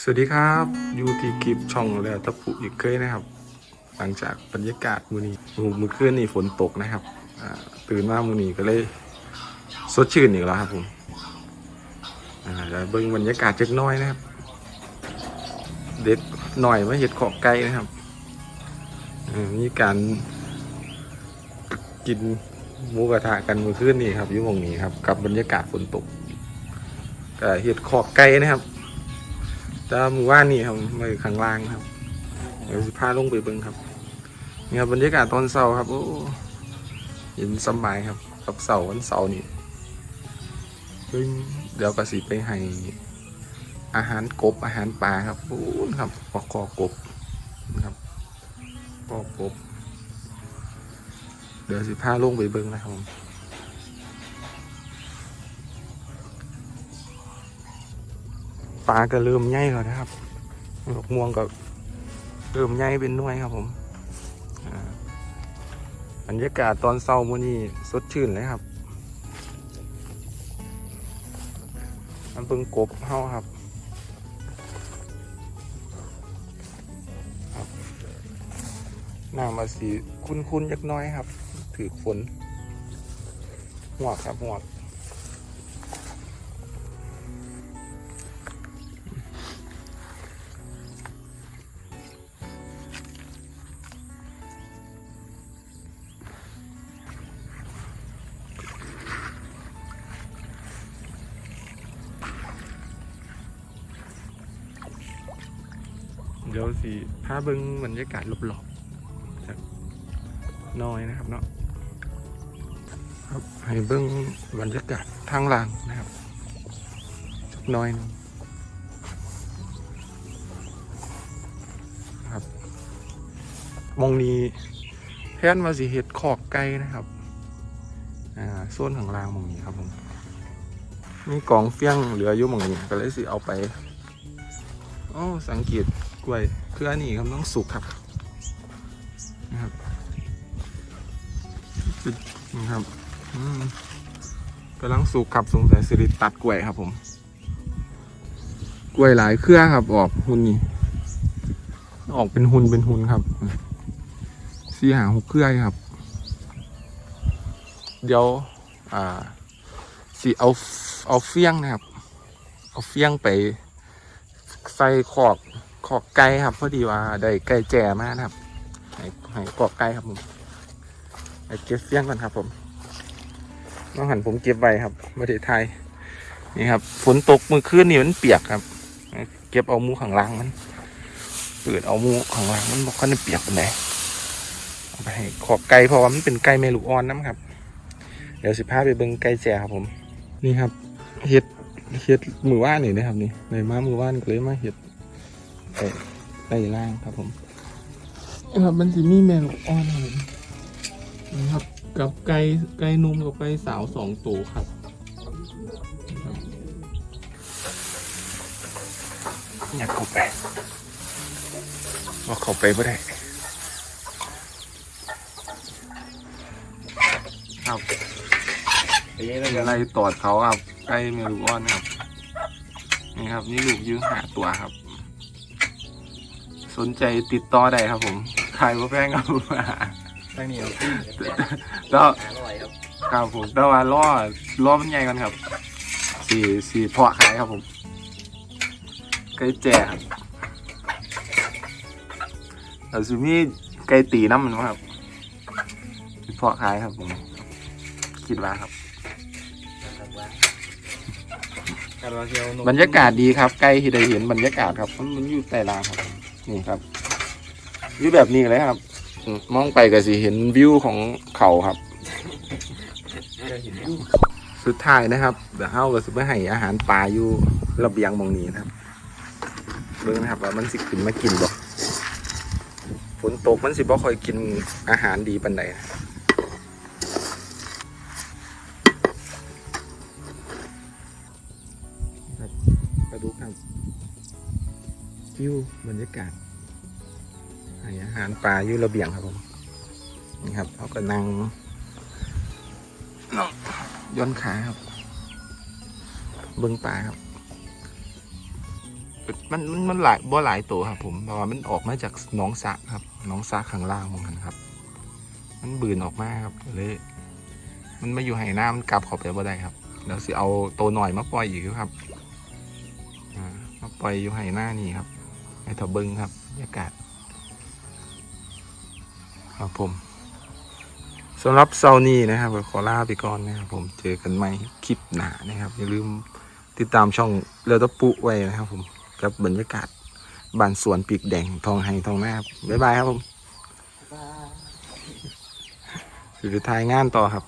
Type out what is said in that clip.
สวัสดีครับอยู่ที่คลิปช่องแล้วตะปุอีกเคยนะครับ หลังจากบรรยากาศมือนี้โอ้โหมือคืนนี่ฝนตกนะครับตื่นมามือนี้ก็เลยสดชื่นอีกแล้วครับผมอ่าแล้วเบิ่งบรรยากาศจักน้อยนะครับ เด็ดหน่อยมาเห็ดขอบไก่นะครับมีการกินหมูกระทะกันมือคืนนี่ครับยู่หมองนี้ครับกับบรรยากาศฝนตกเห็ดขอบไก่นะครับ แต่หมู่บ้านนี่ครับมาอยู่ข้างล่างครับเดี๋ยวสิพาลงไปเบิ่งครับนี่ครับบรรยากาศตอนเสาร์ครับโอ้เห็นสบายครับ กับเสาร์วันเสาร์นี่เฮ้ยเดี๋ยวก็สิไปให้อาหารกบอาหารปลาครับโอ้ครับปอกคอกบนะครับปอกกบ เดี๋ยวสิพาลงไปเบิ่งนะครับ ปลาก็เริ่มใหญ่แล้วนะครับดอกม่วงก็เริ่มใหญ่เป็นหน่วยครับผมอ่าบรรยากาศตอนเช้ามื้อนี้สดชื่นเลยครับมันเพิ่งกบเฮาครับน้ำมาสีคุ้นๆยักหน้อยครับ ถือฝนหวกครับหว เดี๋ยวสิพาเบิ้งบรรยากาศรอบๆจากน้อยนะครับเนาะครับให้เบิ้งบรรยากาศทางล่างนะครับจักน้อยนึงครับมองนี้แทนว่าสิเห็ดขอกไก่นะครับอ่าโซนข้างล่างมองนี้ครับผมมีกองเฟี้ยงเหลืออยู่มองนี้ก็เลยสิเอาไปโอ้สังเกต กล้วยคืออันนี้ครับต้องสุกครับนะครับนะครับอืมกำลังสุกครับสงสัยสิริตัดกล้วยครับ ผม กล้วยหลายเครือครับ ออกหุ่นนี่ออกเป็นหุ่นเป็นหุ่นครับสี่หาหกเครือครับ เดี๋ยว อ่าสิเอาเอาเฟี้ยงนะครับ เอาเฟี้ยงไปใส่ขอก ขอกไก่ครับ พอดีว่าได้ไก่แจ่มานะครับให้ให้ขอกไก่ครับผมไปเก็บเฟี้ยงก่อนครับ ผมน้องหันผมเก็บไว้ครับมาเดไทยนี่ครับ ฝนตกมือคืนนี่มันเปียกครับ เก็บเอามูข้างล่างมันเปิดเอามูข้างล่างมันบอกว่ามันเปียกเป็นไงเอาไปให้ขอกไก่เพราะว่ามันเป็นไก่เมลูอ่อนน้ำครับ เดี๋ยวสิพาไปเบิ่งไก่แจ่ครับผม นี่ครับเห็ดเฮ็ดมือว่านนี่นะครับนี่ในมามือว่านก็เลยมาเฮ็ด ไอ้ไก่ล่างครับผมครับมันสิมีแมงอ่อนครับผมนะครับ กับไก่ไก่นุ่มกับไก่สาวสองตัวครับครับอยากเข้าไปว่าเข้าไปไม่ได้ครับอะไรตอดเขาครับใกล้เมลูกอ้อนครับนี่ครับ นี่ลูกยืงหาตัวครับ สนใจติดต่อได้ครับผมขายว่าแพงครับตั้งนี่เอาขึ้นแล้วอร่อยครับครับผมแต่ว่าล่อล่อมันใหญ่กันครับสี่สี่เพาะขายครับผมไก่แจ่ครับแต่ซูมี่ไก่ตีน้ำมันวะครับสิเพาะขายครับผมคิดว่าครับการว่าเชียวนมบรรยากาศดีครับใกล้ที่ได้เห็นบรรยากาศครับ มันมันอยู่ใต้รางครับ นี่ครับอยู่แบบนี้เลยครับอืมมองไปก็สิเห็นวิวของเขาครับจะเห็นอยู่สุดท้ายนะครับเดี๋ยวเฮาก็สิไปให้อาหารปลาอยู่ระเบียงหมองนี้นะครับเบิ่งนะครับว่ามันสิขึ้นมากินบ่ฝนตกมันสิบ่ค่อยกินอาหารดีปานใดนะ วิวบรรยากาศอาหารปลาอยู่ระเบียงครับผมนี่ครับเขาก็นั่งย่อนขาครับ เบิ้งปลาครับ มันมันมันหลายบ่หลายตัวครับ ผมเพราะว่ามันออกมาจากน้องสะครับน้องสะข้างล่างมองกันครับ มันบืนออกมาครับเลยมันมาอยู่ไหน้ำมันกลับข้าไปบ่ได้ครับเดี๋ยวสิเอาตัวหน่อยมาปล่อยอีกครับมาปล่อยอยู่ไหหน้านี่ครับ ให้เถาเบิงครับบรรยากาศครับผมสำหรับเซาร์นี้นะครับก็ขอลาไปก่อนนะครับผมเจอกันใหม่คลิปหน้านะครับ อย่าลืมติดตามช่องเรือตะปุไว้นะครับผมกับบรรยากาศบ้านสวนปีกแดงทองไฮทองหน้าครับบ๊ายบายครับผมบ้าสุดท้ายงานต่อครับ